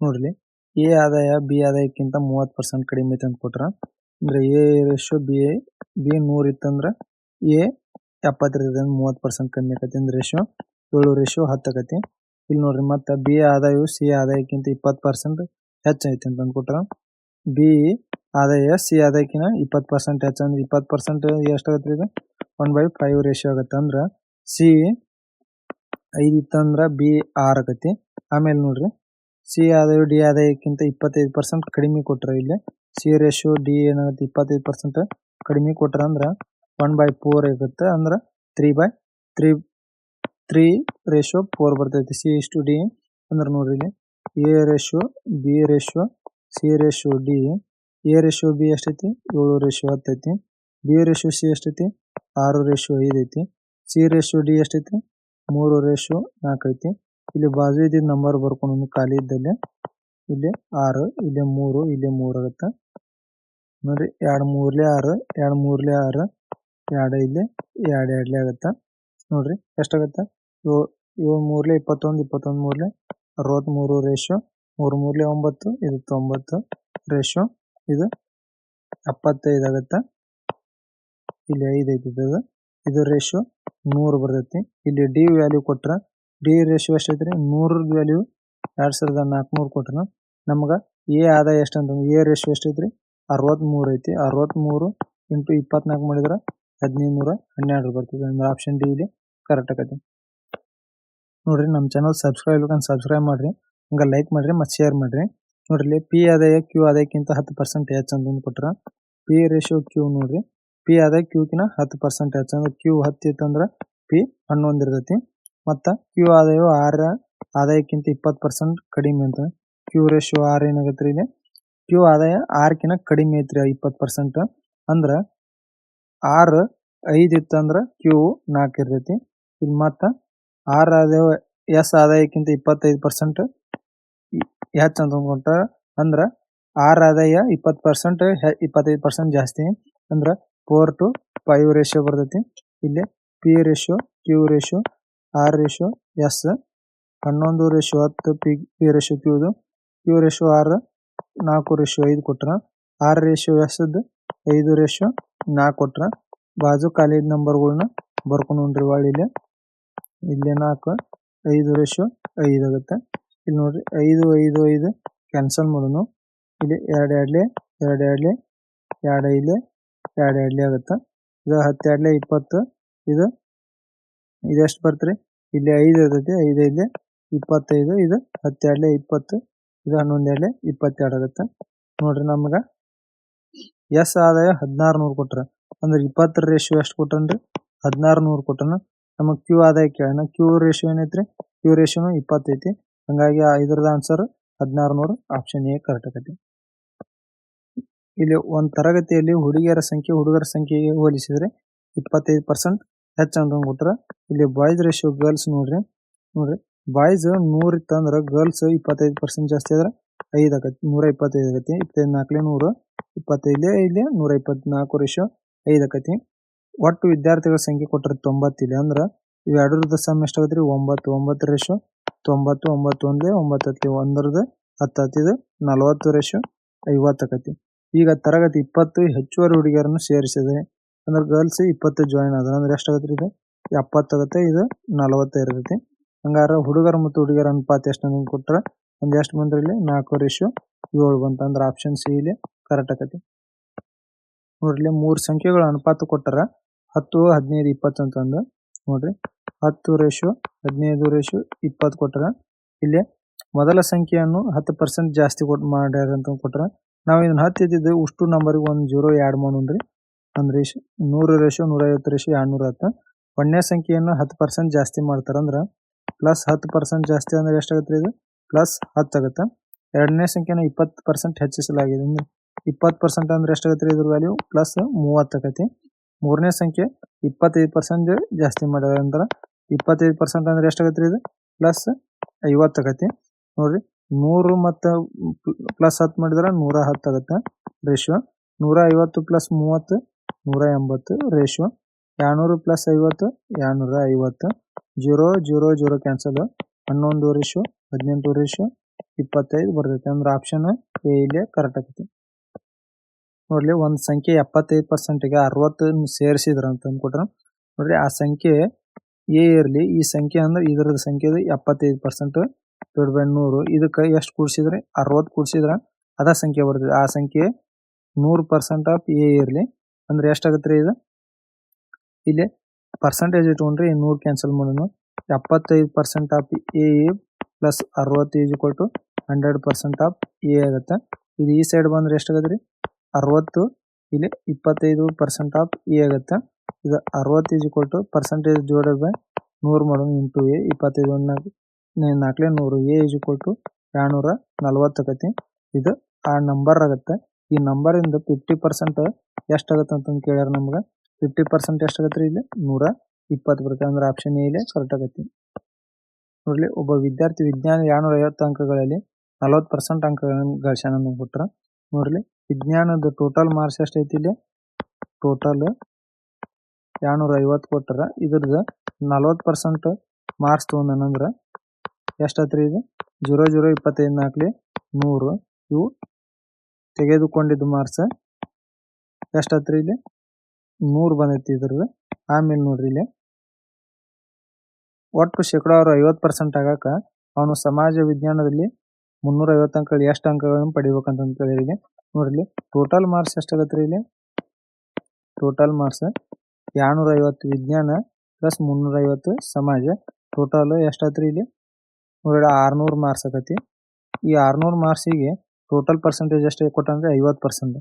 ನೋಡ್ರಿ ಎ ಆದಾಯ, ಬಿ ಆದಾಯಕ್ಕಿಂತ ಮೂವತ್ತು ಪರ್ಸೆಂಟ್ ಕಡಿಮೆ ಐತೆ ಅಂತ ಕೊಟ್ರ. ಅಂದ್ರೆ ಎ ರೇಷೋ ಬಿ ಬಿ ನೂರ್ ಇತ್ತಂದ್ರ ಎ ಎಪ್ಪತ್ತೈದು ಅಂದ್ರೆ ಮೂವತ್ತು ಪರ್ಸೆಂಟ್ ಕಮ್ಮಿ ಆಕತಿ. ಅಂದ್ರೆ ರೇಷೋ ಏಳು ರೇಷೋ ಹತ್ತು ಆಕತಿ. ಇಲ್ಲಿ ನೋಡ್ರಿ ಮತ್ತೆ ಬಿ ಆದಾಯವು ಸಿ ಆದಾಯಕ್ಕಿಂತ ಇಪ್ಪತ್ತು ಪರ್ಸೆಂಟ್ ಹೆಚ್ಚೈತೆ ಅಂತ ಅಂದ್ಕೊಟ್ರ. ಬಿ ಆದಾಯ, ಸಿ ಆದಾಯಕ್ಕಿನ ಇಪ್ಪತ್ತು ಪರ್ಸೆಂಟ್ ಹೆಚ್ಚ ಅಂದ್ರೆ ಇಪ್ಪತ್ತು ಪರ್ಸೆಂಟ್ ಎಷ್ಟಾಗತ್ತೆ ಇದು? ಒನ್ ಬೈ ಫೈವ್ ರೇಷಿಯೋ ಆಗತ್ತೆ. ಅಂದ್ರೆ ಸಿ ಐದು ಇತ್ತಂದ್ರ ಬಿ ಆರ್ ಆಗತಿ ಆಮೇಲೆ ನೋಡ್ರಿ. ಸಿ ಆದಾಯ ಡಿ ಆದಾಯಕ್ಕಿಂತ ಇಪ್ಪತ್ತೈದು ಪರ್ಸೆಂಟ್ ಕಡಿಮೆ ಕೊಟ್ರ ಇಲ್ಲಿ. ಸಿ ರೇಷಿಯೋ ಡಿ ಏನಾಗುತ್ತೆ ಇಪ್ಪತ್ತೈದು ಪರ್ಸೆಂಟ್ ಕಡಿಮೆ ಕೊಟ್ರ ಅಂದ್ರ ಒನ್ ಬೈ ಫೋರ್ ಆಗುತ್ತೆ ಅಂದ್ರೆ three by three three ratio four ಬರ್ತೈತಿ. ಸಿ ಇಷ್ಟು ಡಿ ಅಂದ್ರೆ ನೋಡ್ರಿ ಇಲ್ಲಿ. A ratio B ratio C ratio D A ratio B ಎಷ್ಟೈತಿ? ಏಳು ರೇಷಿಯೋ ಹತ್ತೈತಿ. ಬಿ ರೇಷಿಯೋ ಸಿ ಎಷ್ಟೈತಿ? ಆರು ರೇಷಿಯೋ ಐದು ಐತಿ ಸಿ ರೇಷಿಯೋ ಡಿ ಎಷ್ಟೈತಿ? ಮೂರು ರೇಷಿಯೋ ನಾಲ್ಕು ಐತಿ ಇಲ್ಲಿ ಬಾಜು ಇದ್ದಿದ್ ನಂಬರ್ ಬರ್ಕೊಂಡು ಖಾಲಿ ಇದ್ದಲ್ಲಿ. ಇಲ್ಲಿ ಆರು, ಇಲ್ಲಿ ಮೂರು ಇಲ್ಲಿ ಮೂರು ಆಗುತ್ತೆ ನೋಡ್ರಿ ಎರಡ್ ಮೂರ್ಲೆ ಆರು, ಎರಡ್ ಮೂರ್ಲೆ ಆರು, ಎರಡ್ ಇಲ್ಲಿ, ಎರಡ್ ಎರಡ್ಲೆ ಆಗುತ್ತೆ. ನೋಡ್ರಿ, ಎಷ್ಟಾಗತ್ತೆ? ಏಳು ಏಳು ಮೂರ್ಲೆ ಇಪ್ಪತ್ತೊಂದು ಇಪ್ಪತ್ತೊಂದು ಮೂರ್ಲೆ ಅರವತ್ತ್ಮೂರು ರೇಷಿಯೋ ಮೂರ್ ಮೂರ್ಲೆ ಒಂಬತ್ತು, ಇದು ತೊಂಬತ್ತು ರೇಷಿಯೋ ಇದು ಎಪ್ಪತ್ತೈದು ಆಗುತ್ತೆ. ಇಲ್ಲಿ ಐದು ಐತಿ ಇದು ಇದು ರೇಷಿಯೋ ನೂರ್ ಬರ್ತೈತಿ. ಇಲ್ಲಿ ಡಿ ವ್ಯಾಲ್ಯೂ ಕೊಟ್ರ ಡಿ ರೇಷ್ಯೋ ಎಷ್ಟು ಐತ್ರಿ? ನೂರದ ವ್ಯಾಲ್ಯೂ ಎರಡ್ ಸಾವಿರದ ನಾಲ್ಕುನೂರು ಕೊಟ್ರ. ನಮಗ ಎ ಆದಾಯ ಎಷ್ಟು ಅಂತಂದ್ರೆ ಎ ರೇಶಿಯೋ ಎಷ್ಟೈತ್ರಿ ಅರವತ್ಮೂರು ಐತಿ. ಅರವತ್ಮೂರು ಇಂಟು ಇಪ್ಪತ್ನಾಲ್ಕು ಮಾಡಿದ್ರ ಹದಿನೈದು ನೂರ ಹನ್ನೆರಡು ಬರ್ತದೆ. ಅಂದ್ರೆ ಆಪ್ಷನ್ ಡಿ ಇಲ್ಲಿ ಕರೆಕ್ಟ್ ಆಗತ್ತೆ. ನೋಡ್ರಿ, ನಮ್ಮ ಚಾನಲ್ ಸಬ್ಸ್ಕ್ರೈಬ್ ಬೇಕಂತ ಸಬ್ಸ್ಕ್ರೈಬ್ ಮಾಡ್ರಿ. ಹಂಗ ಲೈಕ್ ಮಾಡ್ರಿ, ಮತ್ತು ಶೇರ್ ಮಾಡ್ರಿ. ನೋಡ್ರಿ ಪಿ ಆದಾಯ ಕ್ಯೂ ಆದಾಯಕ್ಕಿಂತ ಹತ್ತು ಪರ್ಸೆಂಟ್ ಹೆಚ್ಚು ಅಂತ ಕೊಟ್ರ. ಪಿ ರೇಷಿಯೋ ಕ್ಯೂ ನೋಡ್ರಿ. ಪಿ ಆದಾಯ ಕ್ಯೂಕಿನ ಹತ್ತು ಪರ್ಸೆಂಟ್ ಹೆಚ್ಚು. ಅಂದ್ರೆ ಕ್ಯೂ ಹತ್ತು ಇತ್ತಂದ್ರೆ ಪಿ ಹನ್ನೊಂದು ಇರ್ತೈತಿ. ಮತ್ತು ಕ್ಯೂ ಆದಾಯವು ಆರ ಆದಾಯಕ್ಕಿಂತ ಇಪ್ಪತ್ತು ಪರ್ಸೆಂಟ್ ಕಡಿಮೆ ಅಂತ. ಕ್ಯೂ ರೇಷಿಯೋ ಆರ್ ಏನಾಗತ್ತೆ ರೀ ಇಲ್ಲಿ? ಕ್ಯೂ ಆದಾಯ ಆರ್ಕಿನ ಕಡಿಮೆ ಐತ್ರಿ ಇಪ್ಪತ್ತು ಪರ್ಸೆಂಟ್ ಅಂದ್ರ ಆರ್ ಐದು ಇತ್ತಂದ್ರ ಕ್ಯೂ ನಾಲ್ಕು ಇರ್ತೈತಿ. ಇಲ್ಲಿ ಮತ್ತ ಆರ್ ಆದಾಯ ಎಸ್ ಆದಾಯಕ್ಕಿಂತ ಇಪ್ಪತ್ತೈದು ಪರ್ಸೆಂಟ್ ಹೆಚ್ಚು ಅಂತ ಅಂದ್ರೆ ಆರ್ ಆದಾಯ ಇಪ್ಪತ್ತು ಪರ್ಸೆಂಟ್ ಇಪ್ಪತ್ತೈದು ಪರ್ಸೆಂಟ್ ಜಾಸ್ತಿ. ಅಂದ್ರ ಫೋರ್ ಟು ಫೈವ್ ರೇಷಿಯೋ ಬರ್ತೈತಿ. ಇಲ್ಲಿ P ratio Q ratio R ratio S, ಹನ್ನೊಂದು ರೇಷೋ ಹತ್ತು, ಪಿ ಪಿ ರೇಷಿಯೋ ಕ್ಯೂದು ಕ್ಯೂ ರೇಶೋ ಆರ್, ನಾಲ್ಕು ರೇಷಿಯೋ ಐದು ಕೊಟ್ರ, ಆರ್ ರೇಷೋ ಎಸ್ದ ಐದು ರೇಷಿಯೋ ನಾಲ್ಕು ಕೊಟ್ರ, ಬಾಜು ಖಾಲಿ ನಂಬರ್ಗಳನ್ನ ಬರ್ಕೊಂಡು ಹೊಳ್ಳಿ ಇಲ್ಲಿ. ಇಲ್ಲಿ ನಾಲ್ಕು, ಐದು ರೇಷಿಯೋ ಐದು ಆಗುತ್ತೆ. ಇಲ್ಲಿ ನೋಡ್ರಿ, ಐದು ಐದು ಐದು ಕ್ಯಾನ್ಸಲ್ ಮಾಡೋನು. ಇಲ್ಲಿ ಎರಡು ಎರಡ್ಲೆ ಎರಡು ಎರಡ್ಲೆ, ಎರಡು ಐದ್ಲೆ, ಎರಡು ಎರಡ್ಲೆ ಆಗುತ್ತೆ. ಇದು ಹತ್ತೆರಡ್ಲೆ ಇಪ್ಪತ್ತು, ಇದು ಇದೆಷ್ಟು ಬರ್ತ್ರಿ? ಇಲ್ಲಿ ಐದು ಇರ್ತೈತಿ, ಐದು ಐದು ಇಪ್ಪತ್ತೈದು, ಇದು ಹತ್ತೆರಡ್ಲೆ ಇಪ್ಪತ್ತು, ಇದು ಹನ್ನೊಂದು ಎರಡ್ಲೆ ಇಪ್ಪತ್ತೆರಡು ಆಗುತ್ತೆ ನೋಡ್ರಿ ನಮ್ಗೆ. ಎಸ್ ಆದಾಯ ಹದಿನಾರು ನೂರು ಕೊಟ್ರ. ಅಂದ್ರೆ ಇಪ್ಪತ್ತರ ರೇಷಿಯೋ ಎಷ್ಟು ಕೊಟ್ಟನ್ರಿ ಹದಿನಾರು ನೂರು ಕೊಟ್ಟನ ನಮಗೆ ಕ್ಯೂ ಆದಾಯ ಕೇಳೋಣ. ಕ್ಯೂ ರೇಷಿಯೋ ಏನೈತ್ರಿ? ಕ್ಯೂ ರೇಷಿಯೋನು ಇಪ್ಪತ್ತೈತಿ. ಹಂಗಾಗಿ ಇದ್ರದ ಆನ್ಸರ್ ಹದಿನಾರು ನೂರು ಆಪ್ಷನ್ ಎ ಕರೆಕ್ಟ್ ಆಗೈತಿ. ಇಲ್ಲಿ ಒಂದು ತರಗತಿಯಲ್ಲಿ ಹುಡುಗಿಯರ ಸಂಖ್ಯೆ, ಹುಡುಗರ ಸಂಖ್ಯೆಗೆ ಹೋಲಿಸಿದ್ರೆ ಇಪ್ಪತ್ತೈದು ಪರ್ಸೆಂಟ್ ಹೆಚ್ಚು ಅಂತ ಕೊಟ್ರ ಇಲ್ಲಿ ಬಾಯ್ಸ್ ರೇಷಿಯೋ ಗರ್ಲ್ಸ್ ನೋಡ್ರಿ. ನೋಡ್ರಿ ಬಾಯ್ಸ್ ನೂರ್ ಇತ್ತಂದ್ರ ಗರ್ಲ್ಸ್ ಇಪ್ಪತ್ತೈದು ಪರ್ಸೆಂಟ್ ಜಾಸ್ತಿ ಆದ್ರೆ ಐದು ಆಗತ್ತೆ ನೂರ ಇಪ್ಪತ್ತೈದು ಆಗತ್ತೆ ಇಪ್ಪತ್ತೈದು ನಾಲ್ಕಲೇ ನೂರು ಇಪ್ಪತ್ತೈದೇ ಇಲ್ಲಿ ನೂರ ಇಪ್ಪತ್ನಾಲ್ಕು ರೇಷಿಯೋ ಐದು ಆಕತಿ. ಒಟ್ಟು ವಿದ್ಯಾರ್ಥಿಗಳ ಸಂಖ್ಯೆ ಕೊಟ್ಟರೆ ತೊಂಬತ್ತಿಲ್ಲ ಅಂದ್ರೆ ಇವೆರಡರದ ಸಮ್ ರೀ ಒಂಬತ್ತು ಒಂಬತ್ತು ರೇಷೋ ತೊಂಬತ್ತು ಒಂಬತ್ತು ಒಂದೇ ಒಂಬತ್ತು ಹತ್ತಿ ಒಂದರದ್ದು ಹತ್ತು ಹತ್ತಿದು ನಲವತ್ತು ರೇಷೋ ಐವತ್ತು ಆಕತಿ. ಈಗ ತರಗತಿ ಇಪ್ಪತ್ತು ಹೆಚ್ಚುವರಿ ಹುಡುಗಿಯರನ್ನು ಸೇರಿಸಿದೆ ಅಂದ್ರೆ ಗರ್ಲ್ಸ್ ಇಪ್ಪತ್ತು ಜಾಯಿನ್ ಆದ್ರೆ ಅಂದ್ರೆ ಎಷ್ಟಾಗತ್ರಿ ಇದು? ಆಗುತ್ತೆ, ಇದು ನಲವತ್ತು ಇರತೈತಿ. ಹಂಗಾರ ಹುಡುಗರ ಮತ್ತು ಹುಡುಗಿಯರ ಅನುಪಾತ ಎಷ್ಟು ಅಂತ ಕೊಟ್ರೆ ಒಂದ್ ಎಷ್ಟು ಬಂದ್ರಿ ಇಲ್ಲಿ? ನಾಲ್ಕು ರೇಷಿಯೋ ಏಳು ಬಂತ ಅಂದ್ರೆ ಆಪ್ಷನ್ ಸಿ ಇಲ್ಲಿ ಕರೆಕ್ಟ್ ಆಗತ್ತೆ. ನೋಡ್ರಿ ಮೂರು ಸಂಖ್ಯೆಗಳ ಅನುಪಾತ ಕೊಟ್ಟಾರ. ಹತ್ತು, ಹದಿನೈದು, ಇಪ್ಪತ್ತು ಅಂತಂದು. ನೋಡ್ರಿ, ಹತ್ತು ರೇಷು ಹದಿನೈದು ರೇಷು ಇಪ್ಪತ್ತು ಕೊಟ್ಟಾರ. ಇಲ್ಲಿ ಮೊದಲ ಸಂಖ್ಯೆಯನ್ನು ಹತ್ತು ಪರ್ಸೆಂಟ್ ಜಾಸ್ತಿ ಕೊಟ್ಟು ಮಾಡ್ಯಾರ ಅಂತ ಕೊಟ್ರ ನಾವು ಇದನ್ನ ಹತ್ತು ಇದ್ದಿದ್ದು ಉಷ್ಟು ನಂಬರ್ಗೆ ಒಂದು ಜೀರೋ ಆ್ಯಡ್ ಮಾಡೋಣ್ರಿ ಒಂದು ರೇಷಿಯೋ ನೂರು ರೇಷಿಯೋ ನೂರೈವತ್ತು ರೇಷಿಯೋ ಎರಡ್ನೂರ ಹತ್ತು. ಒಂದನೇ ಸಂಖ್ಯೆಯನ್ನು ಹತ್ತು ಪರ್ಸೆಂಟ್ ಜಾಸ್ತಿ ಮಾಡ್ತಾರಂದ್ರೆ ಪ್ಲಸ್ ಹತ್ತು ಪರ್ಸೆಂಟ್ ಜಾಸ್ತಿ ಅಂದ್ರೆ ಎಷ್ಟಾಗುತ್ತೆ ಇದು? ಪ್ಲಸ್ ಹತ್ತು ಆಗುತ್ತೆ? ಎರಡನೇ ಸಂಖ್ಯೆನ ಇಪ್ಪತ್ತು ಪರ್ಸೆಂಟ್ ಹೆಚ್ಚಿಸಲಾಗಿದೆ. ಅಂದ್ರೆ ಇಪ್ಪತ್ತು ಪರ್ಸೆಂಟ್ ಅಂದ್ರೆ ಎಷ್ಟಾಗುತ್ತೆ ಇದ್ರ ವ್ಯಾಲ್ಯೂ ಪ್ಲಸ್ ಮೂವತ್ತು ಆಕತಿ ಮೂರನೇ ಸಂಖ್ಯೆ ಇಪ್ಪತ್ತೈದು ಪರ್ಸೆಂಟ್ ಜಾಸ್ತಿ ಮಾಡ್ಯಾರ ಅಂದ್ರೆ ಇಪ್ಪತ್ತೈದು ಪರ್ಸೆಂಟ್ ಅಂದ್ರೆ ಎಷ್ಟಾಗತ್ತೆ ಇದು? ಪ್ಲಸ್ ಐವತ್ತು ಆಕತಿ ನೋಡ್ರಿ, ನೂರು ಮತ್ತು ಪ್ಲಸ್ ಹತ್ತು ಮಾಡಿದ್ರೆ ನೂರ ಹತ್ತು ಆಗುತ್ತೆ ರೇಷಿಯೋ? ನೂರ ಐವತ್ತು ಪ್ಲಸ್ ಮೂವತ್ತು ನೂರ ಎಂಬತ್ತು ರೇಷೋ ಎರಡ್ನೂರು ಪ್ಲಸ್ ಐವತ್ತು, ಎರಡ್ನೂರ ಐವತ್ತು. ಜೀರೋ ಜೀರೋ ಜೀರೋ ಕ್ಯಾನ್ಸಲ್ ಹನ್ನೊಂದು ರೇಷೋ ಹದಿನೆಂಟು ರೇಷೋ ಇಪ್ಪತ್ತೈದು ಬರ್ತೈತಿ. ಅಂದ್ರೆ ಆಪ್ಷನ್ ಎ ಇಲ್ಲೇ ಕರೆಕ್ಟ್ ಆಗೈತಿ ನೋಡ್ಲಿ, ಒಂದು ಸಂಖ್ಯೆ ಎಪ್ಪತ್ತೈದು ಪರ್ಸೆಂಟ್ಗೆ ಅರವತ್ತು ಸೇರಿಸಿದ್ರ ಅಂತ ಅಂದ್ಕೊಟ್ರೆ. ನೋಡ್ರಿ, ಆ ಸಂಖ್ಯೆ ಎ ಇರಲಿ. ಈ ಸಂಖ್ಯೆ ಅಂದ್ರೆ ಇದ್ರದ ಸಂಖ್ಯೆ ಎಪ್ಪತ್ತೈದು ಪರ್ಸೆಂಟ್ ದೊಡ್ಡ ಬೈ ನೂರು ಇದಕ್ಕೆ ಎಷ್ಟು ಕೂಡಿಸಿದ್ರೆ? ಅರವತ್ತು ಕೂಡಿಸಿದ್ರೆ. ಅದ ಸಂಖ್ಯೆ ಬರ್ತದೆ ಆ ಸಂಖ್ಯೆ ನೂರು ಪರ್ಸೆಂಟ್ ಆಫ್ ಎ ಇರಲಿ. ಅಂದ್ರೆ ಎಷ್ಟಾಗತ್ತೆ ರೀ ಇದು? ಇಲ್ಲಿ ಪರ್ಸೆಂಟೇಜ್ ಇಟ್ಕೊಂಡ್ರಿ ನೂರು ಕ್ಯಾನ್ಸಲ್ ಮಾಡೋಣ ಎಪ್ಪತ್ತೈದು ಪರ್ಸೆಂಟ್ ಆಫ್ ಎ ಪ್ಲಸ್ ಅರವತ್ತು ಕೊಟ್ಟು ಹಂಡ್ರೆಡ್ ಪರ್ಸೆಂಟ್ ಆಫ್ ಎ ಆಗುತ್ತೆ. ಇದು ಈ ಸೈಡ್ ಬಂದ್ರೆ ಎಷ್ಟಾಗತ್ತೆ ರೀ? ಅರವತ್ತು, ಇಲ್ಲಿ ಇಪ್ಪತ್ತೈದು ಪರ್ಸೆಂಟ್ ಆಫ್ ಎ ಆಗುತ್ತೆ. ಇದು ಅರವತ್ತು ಈಜು ಕೊಟ್ಟು ಪರ್ಸೆಂಟೇಜ್ ಜೋಡ ನೂರು ಮಾಡೋಣ ಇಂಟು ಎ ಇಪ್ಪತ್ತೈದು ನಾಲ್ಕು ನಾಲ್ಕಲೇ ನೂರು. ಎ ಈಜು ಕೊಟ್ಟು ಎರಡುನೂರ ನಲ್ವತ್ತು ಆಗತ್ತೆ. ಇದು ಆ ನಂಬರ್ ಆಗುತ್ತೆ. ಈ ನಂಬರ್ ಇಂದ ಫಿಫ್ಟಿ ಪರ್ಸೆಂಟ್ ಎಷ್ಟಾಗತ್ತೆ ಅಂತಂದು ಕೇಳ್ಯಾರ ನಮ್ಗೆ. ಫಿಫ್ಟಿ ಪರ್ಸೆಂಟ್ ಎಷ್ಟಾಗತ್ತೆ ರೀ ಇಲ್ಲಿ? ನೂರ ಇಪ್ಪತ್ತು ಬರುತ್ತೆ. ಅಂದ್ರೆ ಆಪ್ಷನ್ ಎ ಇಲ್ಲಿ ಕರೆಕ್ಟ್ ಆಗತ್ತೆ. ನೋಡ್ಲಿ, ಒಬ್ಬ ವಿದ್ಯಾರ್ಥಿ ವಿಜ್ಞಾನ ಎರಡ್ನೂರ ಐವತ್ತು ಅಂಕಗಳಲ್ಲಿ ನಲವತ್ತು ಪರ್ಸೆಂಟ್ ಅಂಕಗಳನ್ನು ಗಳಿಸ್ಯಾನ ಕೊಟ್ರ ನೋಡ್ಲಿ, ವಿಜ್ಞಾನದ ಟೋಟಲ್ ಮಾರ್ಕ್ಸ್ ಎಷ್ಟೈತಿ ಇಲ್ಲಿ? ಟೋಟಲ್ ಎರಡ್ನೂರ ಐವತ್ತು ಕೊಟ್ಟಾರ ಇದ್ರದ್ದು ನಲವತ್ತು ಪರ್ಸೆಂಟ್ ಮಾರ್ಕ್ಸ್ ತೊಗೊಂಡಂದ್ರ ಎಷ್ಟಾತ್ರಿ ಇದು? ಜೀರೋ ಜೀರೋ ಇಪ್ಪತ್ತೈದು ನಾಲ್ಕಲಿ ನೂರು. ಇವು ತೆಗೆದುಕೊಂಡಿದ್ದು ಮಾರ್ಕ್ಸ್ ಎಷ್ಟಾತ್ರಿ ಇಲ್ಲಿ? ನೂರು ಬಂದೈತಿ ಇದ್ರದ್ದು. ಆಮೇಲೆ ನೋಡ್ರಿ ಇಲ್ಲಿ. ಒಟ್ಟು ಶೇಕಡಾವಾರು ಐವತ್ತು ಪರ್ಸೆಂಟ್ ಆಗಾಕ ಅವನು ಸಮಾಜ ವಿಜ್ಞಾನದಲ್ಲಿ ಮುನ್ನೂರ ಐವತ್ತು ಅಂಕಗಳು ಎಷ್ಟು ಅಂಕಗಳನ್ನು ಪಡಿಬೇಕಂತ ಕೇಳಿದ್ರಿ ನೋಡ್ರಿ ಟೋಟಲ್ ಮಾರ್ಕ್ಸ್ ಎಷ್ಟಾಗತ್ತೆ ಇಲ್ಲಿ? ಟೋಟಲ್ ಮಾರ್ಕ್ಸ್ ಎರಡ್ನೂರ ಐವತ್ತು ವಿಜ್ಞಾನ ಪ್ಲಸ್ ಮುನ್ನೂರ ಐವತ್ತು ಸಮಾಜ. ಟೋಟಲ್ ಎಷ್ಟಾತ್ರಿ ಇಲ್ಲಿ? ನೋಡ್ರಿ ಆರ್ನೂರ್ ಮಾರ್ಕ್ಸ್ ಆಗತಿ ಈ ಆರ್ನೂರ್ ಮಾರ್ಕ್ಸಿಗೆ ಟೋಟಲ್ ಪರ್ಸೆಂಟೇಜ್ ಎಷ್ಟು ಕೊಟ್ಟಂದ್ರೆ ಐವತ್ತು ಪರ್ಸೆಂಟ್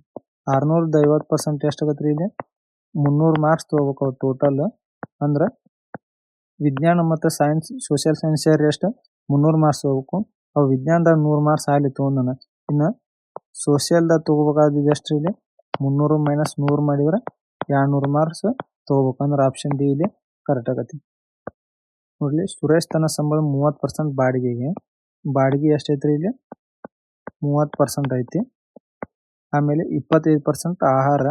ಆರ್ನೂರದ ಐವತ್ತು ಪರ್ಸೆಂಟ್ ಎಷ್ಟಾಗತ್ರಿ ಇಲ್ಲಿ? ಮುನ್ನೂರು ಮಾರ್ಕ್ಸ್ ತಗೋಬೇಕು ಅವ್ರು ಟೋಟಲ್ ಅಂದ್ರೆ ವಿಜ್ಞಾನ ಮತ್ತು ಸೈನ್ಸ್ ಸೋಷಿಯಲ್ ಸೈನ್ಸ್ ಸೇರಿ ಎಷ್ಟು? ಮುನ್ನೂರು ಮಾರ್ಕ್ಸ್ ತೊಗೋಬೇಕು. ಅವು ವಿಜ್ಞಾನದಾಗ ನೂರು ಮಾರ್ಕ್ಸ್ ಆಗಲಿ ತೊಗೊಂಡನ. ಇನ್ನು ಸೋಷಿಯಲ್ದಾಗ ತೊಗೋಬೇಕಾದ ಎಷ್ಟು ಇಲ್ಲಿ? ಮುನ್ನೂರು ಮೈನಸ್ ನೂರು ಮಾಡಿದ್ರೆ ಎರಡ್ನೂರು ಮಾರ್ಕ್ಸ್ ತೊಗೋಬೇಕು. ಅಂದ್ರೆ ಆಪ್ಷನ್ ಡಿ ಇಲ್ಲಿ ಕರೆಕ್ಟ್ ಆಗತ್ತೆ. ನೋಡಲಿ, ಸುರೇಶ್ ತನ್ನ ಸಂಬಳ ಮೂವತ್ತು ಪರ್ಸೆಂಟ್ ಬಾಡಿಗೆಗೆ. ಬಾಡಿಗೆ ಎಷ್ಟೈತ್ರಿ ಇಲ್ಲಿ? ಮೂವತ್ತು ಪರ್ಸೆಂಟ್ ಐತಿ. ಆಮೇಲೆ ಇಪ್ಪತ್ತೈದು ಪರ್ಸೆಂಟ್ ಆಹಾರ.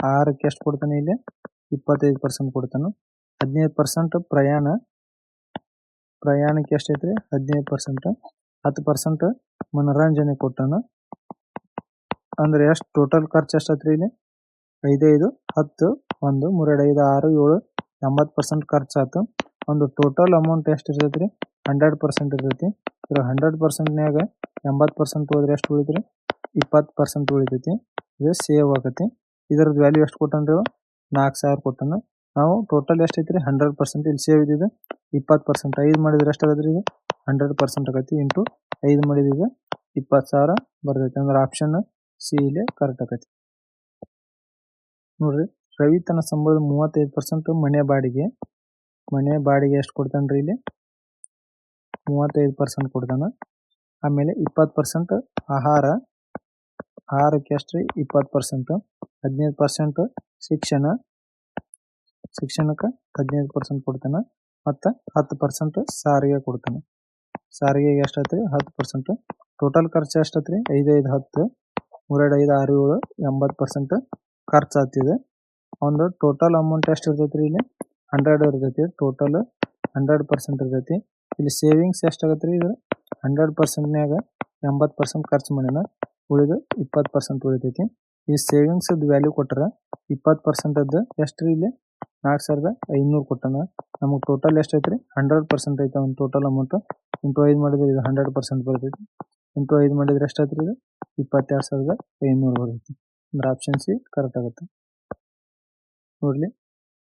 ಆಹಾರಕ್ಕೆ ಎಷ್ಟು ಕೊಡ್ತಾನೆ ಇಲ್ಲಿ? ಇಪ್ಪತ್ತೈದು ಪರ್ಸೆಂಟ್ ಕೊಡ್ತಾನೆ. ಹದಿನೈದು ಪರ್ಸೆಂಟ್ ಪ್ರಯಾಣ. ಪ್ರಯಾಣಕ್ಕೆ ಎಷ್ಟೈತ್ರಿ ಹದಿನೈದು ಪರ್ಸೆಂಟ್ ಹತ್ತು ಪರ್ಸೆಂಟ್ ಮನೋರಂಜನೆ ಕೊಟ್ಟಾನ. ಅಂದ್ರೆ ಎಷ್ಟು? ಟೋಟಲ್ ಖರ್ಚು ಎಷ್ಟೈತ್ರಿ ಇಲ್ಲಿ? ಐದೈದು, ಹತ್ತು, ಒಂದು ಮೂರೆರಡು ಐದು ಆರು, ಏಳು, ಎಂಬತ್ತು ಪರ್ಸೆಂಟ್ ಖರ್ಚಾತು ಒಂದು ಟೋಟಲ್ ಅಮೌಂಟ್ ಎಷ್ಟು ಇರ್ತೈತ್ರಿ? ಹಂಡ್ರೆಡ್ ಪರ್ಸೆಂಟ್ ಇರ್ತೈತಿ. ಇದ್ರ ಹಂಡ್ರೆಡ್ ಪರ್ಸೆಂಟ್ನ್ಯಾಗ ಎಂಬತ್ತು ಪರ್ಸೆಂಟ್ ಹೋದ್ರೆ ಎಷ್ಟು ಉಳಿದ್ರಿ ಇಪ್ಪತ್ತು ಪರ್ಸೆಂಟ್ ಉಳಿತೈತಿ. ಇದು ಸೇವ್ ಆಗತ್ತೆ ಇದ್ರದ್ದು ವ್ಯಾಲ್ಯೂ ಎಷ್ಟು ಕೊಟ್ಟನ್ರಿ ನಾಲ್ಕು ಸಾವಿರ ಕೊಟ್ಟಾನ. ನಾವು ಟೋಟಲ್ ಎಷ್ಟೈತ್ರಿ? ಹಂಡ್ರೆಡ್ ಪರ್ಸೆಂಟ್ ಇಲ್ಲಿ ಸೇವ್ ಇದ್ದಿದ್ದು. ಇಪ್ಪತ್ತು ಪರ್ಸೆಂಟ್ ಐದು ಮಾಡಿದ್ರೆ ಎಷ್ಟಾಗತ್ರಿ ಇದು? ಹಂಡ್ರೆಡ್ ಪರ್ಸೆಂಟ್ ಆಗತ್ತೆ ಇಂಟು ಐದು ಮಾಡಿದ್ರೆ ಇಪ್ಪತ್ತು ಸಾವಿರ ಬರ್ತೈತಿ. ಅಂದ್ರೆ ಆಪ್ಷನ್ ಸಿ ಇಲ್ಲಿ ಕರೆಕ್ಟ್ ಆಗೈತಿ. ನೋಡ್ರಿ, ರವಿ ತನ್ನ ಸಂಬಳದ ಮೂವತ್ತೈದು ಪರ್ಸೆಂಟ್ ಮನೆ ಬಾಡಿಗೆ. ಮನೆ ಬಾಡಿಗೆ ಎಷ್ಟು ಕೊಡ್ತಾನ್ರಿ ಇಲ್ಲಿ? ಮೂವತ್ತೈದು ಪರ್ಸೆಂಟ್ ಕೊಡ್ತಾನ. ಆಮೇಲೆ ಇಪ್ಪತ್ತು ಪರ್ಸೆಂಟ್ ಆಹಾರ. ಆಹಾರಕ್ಕೆ ರೀ ಇಪ್ಪತ್ತು ಪರ್ಸೆಂಟ್, ಹದಿನೈದು ಪರ್ಸೆಂಟ್ ಶಿಕ್ಷಣ, ಶಿಕ್ಷಣಕ್ಕೆ ಹದಿನೈದು ಪರ್ಸೆಂಟ್ ಕೊಡ್ತಾನ ಮತ್ತು ಹತ್ತು ಪರ್ಸೆಂಟ್ ಸಾರಿಗೆ ಕೊಡ್ತಾನ. ಸಾರಿಗೆಗೆ ಎಷ್ಟಾತ್ರಿ? ಹತ್ತು ಪರ್ಸೆಂಟ್. ಟೋಟಲ್ ಖರ್ಚು ಎಷ್ಟಾತ್ರಿ? ಐದು ಐದು ಹತ್ತು ಮೂರೆರಡು ಐದು ಆರು ಏಳು ಎಂಬತ್ತು ಪರ್ಸೆಂಟ್ ಖರ್ಚು ಆಗ್ತಿದೆ. ಒಂದು ಟೋಟಲ್ ಅಮೌಂಟ್ ಎಷ್ಟು ಇರ್ತೈತ್ರಿ ಇಲ್ಲಿ? ಹಂಡ್ರೆಡ್ ಇರ್ತೈತಿ. ಟೋಟಲ್ ಹಂಡ್ರೆಡ್ ಪರ್ಸೆಂಟ್ ಇರ್ತೈತಿ. ಇಲ್ಲಿ ಸೇವಿಂಗ್ಸ್ ಎಷ್ಟಾಗತ್ರಿ ಇದು? ಹಂಡ್ರೆಡ್ ಪರ್ಸೆಂಟ್ನಾಗ ಎಂಬತ್ತು ಪರ್ಸೆಂಟ್ ಖರ್ಚು ಮಾಡ್ಯಾನ ಉಳಿದು ಇಪ್ಪತ್ತು ಪರ್ಸೆಂಟ್ ಉಳಿತೈತಿ. ಈ ಸೇವಿಂಗ್ಸ್ ವ್ಯಾಲ್ಯೂ ಕೊಟ್ಟರೆ ಇಪ್ಪತ್ತು ಪರ್ಸೆಂಟ್ ಅದ್ದು ಎಷ್ಟು ರೀ ಇಲ್ಲಿ? ನಾಲ್ಕು ಸಾವಿರದ ಐನೂರು ಕೊಟ್ಟಾನ. ನಮಗೆ ಟೋಟಲ್ ಎಷ್ಟೈತ್ರಿ? ಹಂಡ್ರೆಡ್ ಪರ್ಸೆಂಟ್ ಐತೆ ಒಂದು ಟೋಟಲ್ ಅಮೌಂಟ್ ಇಂಟು ಐದು ಮಾಡಿದ್ರೆ ಇದು ಹಂಡ್ರೆಡ್ ಪರ್ಸೆಂಟ್ ಬರ್ತೈತಿ. ಇಂಟು ಐದು ಮಾಡಿದ್ರೆ ಎಷ್ಟಾಯ್ತು ಇದು? ಇಪ್ಪತ್ತೆರಡು ಸಾವಿರದ ಐನೂರು ಬರ್ತೈತಿ. ಅಂದ್ರೆ ಆಪ್ಷನ್ ಸಿ ಕರೆಕ್ಟ್ ಆಗುತ್ತೆ. ನೋಡಲಿ,